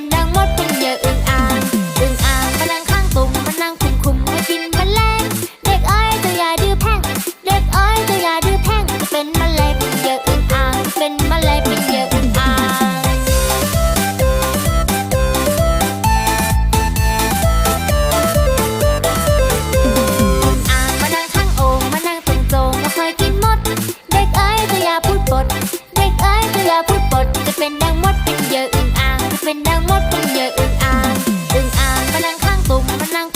งอ่า มดเนเหยื่ออึ่งอ่างอึ่งอ่างมานั่งข้างตุ่มมานั่ง